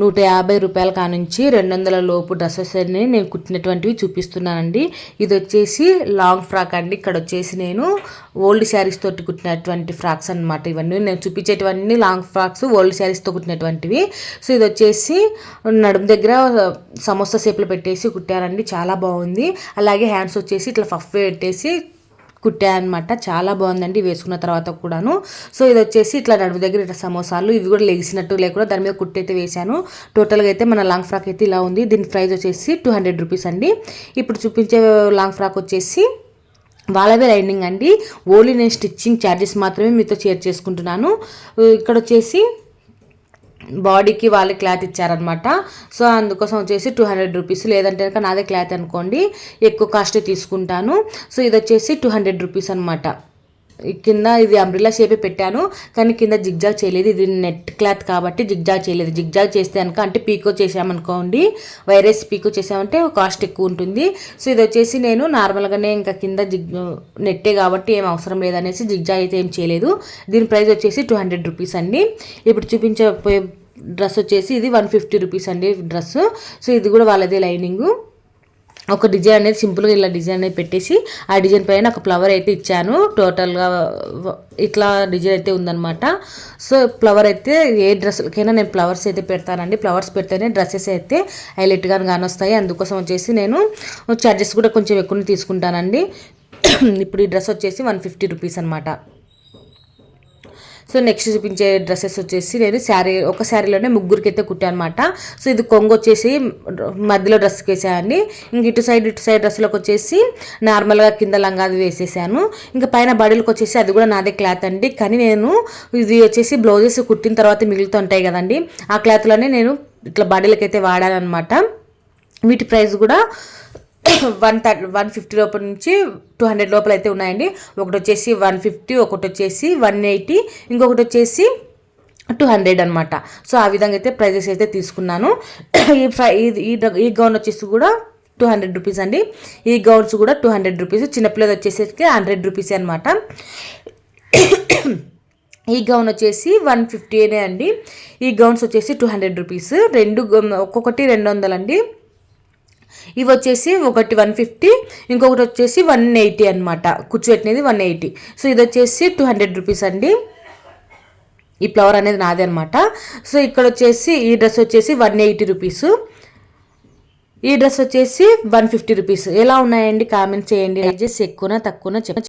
నూట యాభై రూపాయల కానుంచి రెండు వందల లోపు డ్రెస్సెస్ అన్ని నేను కుట్టినటువంటివి చూపిస్తున్నానండి. ఇది వచ్చేసి లాంగ్ ఫ్రాక్ అండి. ఇక్కడ వచ్చేసి నేను ఓల్డ్ శారీస్ తోటి కుట్టినటువంటి ఫ్రాక్స్ అనమాట ఇవన్నీ. నేను చూపించేటివన్నీ లాంగ్ ఫ్రాక్స్ ఓల్డ్ శారీస్తో కుట్టినటువంటివి. సో ఇది వచ్చేసి నడుము దగ్గర సమోసా షేప్లో పెట్టేసి కుట్టారండి. చాలా బాగుంది. అలాగే హ్యాండ్స్ వచ్చేసి ఇట్లా ఫఫ్ పెట్టేసి అనమాట చాలా బాగుందండి వేసుకున్న తర్వాత కూడాను. సో ఇది వచ్చేసి ఇట్లా నడుము దగ్గర ఇట్లా సమోసాలు ఇవి కూడా లెగిసినట్టు లేకుండా దాని మీద కుట్టయితే వేశాను. టోటల్గా అయితే మన లాంగ్ ఫ్రాక్ అయితే ఇలా ఉంది. దీని ప్రైస్ వచ్చేసి టూ హండ్రెడ్ రూపీస్ అండి. ఇప్పుడు చూపించే లాంగ్ ఫ్రాక్ వచ్చేసి వాళ్ళవే లైనింగ్ అండి. ఓన్లీ నేను స్టిచ్చింగ్ ఛార్జెస్ మాత్రమే మీతో షేర్ చేసుకుంటున్నాను. ఇక్కడ వచ్చేసి బాడీకి వాళ్ళే క్లాత్ ఇచ్చారనమాట సో అందుకోసం వచ్చేసి టూ హండ్రెడ్ రూపీస్ లేదంటే కనుక నాదే క్లాత్ అనుకోండి ఎక్కువ కాస్ట్ తీసుకుంటాను. సో ఇది వచ్చేసి టూ హండ్రెడ్ రూపీస్ అనమాట కింద ఇది అంబ్రిల్లా షేపే పెట్టాను కానీ కింద జిగ్జాగ్ చేయలేదు. ఇది నెట్ క్లాత్ కాబట్టి జిగ్జాగ్ చేయలేదు. జిగ్జాగ్ చేస్తే కనుక అంటే పీకో చేసామనుకోండి వైరస్ పీకో చేసామంటే కాస్ట్ ఎక్కువ ఉంటుంది. సో ఇది వచ్చేసి నేను నార్మల్గానే ఇంకా కింద జిగ్ నెట్టే కాబట్టి ఏం అవసరం లేదనేసి జిగ్జాగ్ అయితే ఏం చేయలేదు. దీని ప్రైస్ వచ్చేసి టూ హండ్రెడ్ రూపీస్ అండి. ఇప్పుడు చూపించబోయే డ్రెస్ వచ్చేసి ఇది వన్ ఫిఫ్టీ రూపీస్ అండి డ్రెస్. సో ఇది కూడా వాళ్ళదే లైనింగు. ఒక డిజైన్ అనేది సింపుల్గా ఇలా డిజైన్ అనేది పెట్టేసి ఆ డిజైన్ పైన ఒక ఫ్లవర్ అయితే ఇచ్చాను. టోటల్గా ఇట్లా డిజైన్ అయితే ఉందన్నమాట. సో ఫ్లవర్ అయితే ఏ డ్రెస్లకైనా నేను ఫ్లవర్స్ అయితే పెడతానండి. ఫ్లవర్స్ పెడితేనే డ్రెస్సెస్ అయితే హైలైట్గా కానొస్తాయి అందుకోసం వచ్చేసి నేను ఛార్జెస్ కూడా కొంచెం ఎక్కువ తీసుకుంటానండి. ఇప్పుడు ఈ డ్రెస్ వచ్చేసి వన్ ఫిఫ్టీ రూపీస్ అనమాట సో నెక్స్ట్ చూపించే డ్రెస్సెస్ వచ్చేసి నేను శారీ ఒక శారీలోనే ముగ్గురికి అయితే కుట్టాను అనమాట సో ఇది కొంగు వచ్చేసి మధ్యలో డ్రెస్కి వేసాయండి ఇంక ఇటు సైడ్ ఇటు సైడ్ డ్రెస్సులకు వచ్చేసి నార్మల్గా కింద లంగాది వేసేసాను. ఇంకా పైన బడీలకు వచ్చేసి అది కూడా నాదే క్లాత్ అండి. కానీ నేను ఇది వచ్చేసి బ్లౌజెస్ కుట్టిన తర్వాత మిగులుతుంటాయి కదండి. ఆ క్లాత్లోనే నేను ఇట్లా బడీలకైతే వాడాను అనమాట వీటి ప్రైస్ కూడా వన్ థర్టీ వన్ ఫిఫ్టీ లోపల నుంచి టూ హండ్రెడ్ లోపల అయితే ఉన్నాయండి. ఒకటి వచ్చేసి వన్ ఫిఫ్టీ ఒకటి వచ్చేసి వన్ ఎయిటీ ఇంకొకటి వచ్చేసి టూ హండ్రెడ్ అనమాట సో ఆ విధంగా అయితే ప్రైజెస్ అయితే తీసుకున్నాను. ఈ ఫ్రై ఈ ఈ గౌన్ వచ్చేసి కూడా టూ హండ్రెడ్ రూపీస్ అండి. ఈ గౌన్స్ కూడా టూ హండ్రెడ్ రూపీస్. చిన్నపిల్లలు వచ్చేసరికి హండ్రెడ్ రూపీస్ అనమాట ఈ గౌన్ వచ్చేసి వన్ ఫిఫ్టీనే అండి. ఈ గౌన్స్ వచ్చేసి టూ హండ్రెడ్ రూపీస్. రెండు ఒక్కొక్కటి రెండు వందలండి ఇవి వచ్చేసి ఒకటి వన్ ఫిఫ్టీ ఇంకొకటి వచ్చేసి వన్ ఎయిటీ అనమాట కూర్చోబెట్టినది వన్ ఎయిటీ. సో ఇది వచ్చేసి టూ హండ్రెడ్ రూపీస్ అండి. ఈ ఫ్లవర్ అనేది నాదే అనమాట సో ఇక్కడ వచ్చేసి ఈ డ్రెస్ వచ్చేసి వన్ ఎయిటీ రూపీస్. ఈ డ్రెస్ వచ్చేసి వన్ ఫిఫ్టీ రూపీస్. ఎలా ఉన్నాయండి? కామెంట్ చేయండి. అడ్జస్ట్ ఎక్కువనా తక్కువనా? చెప్ప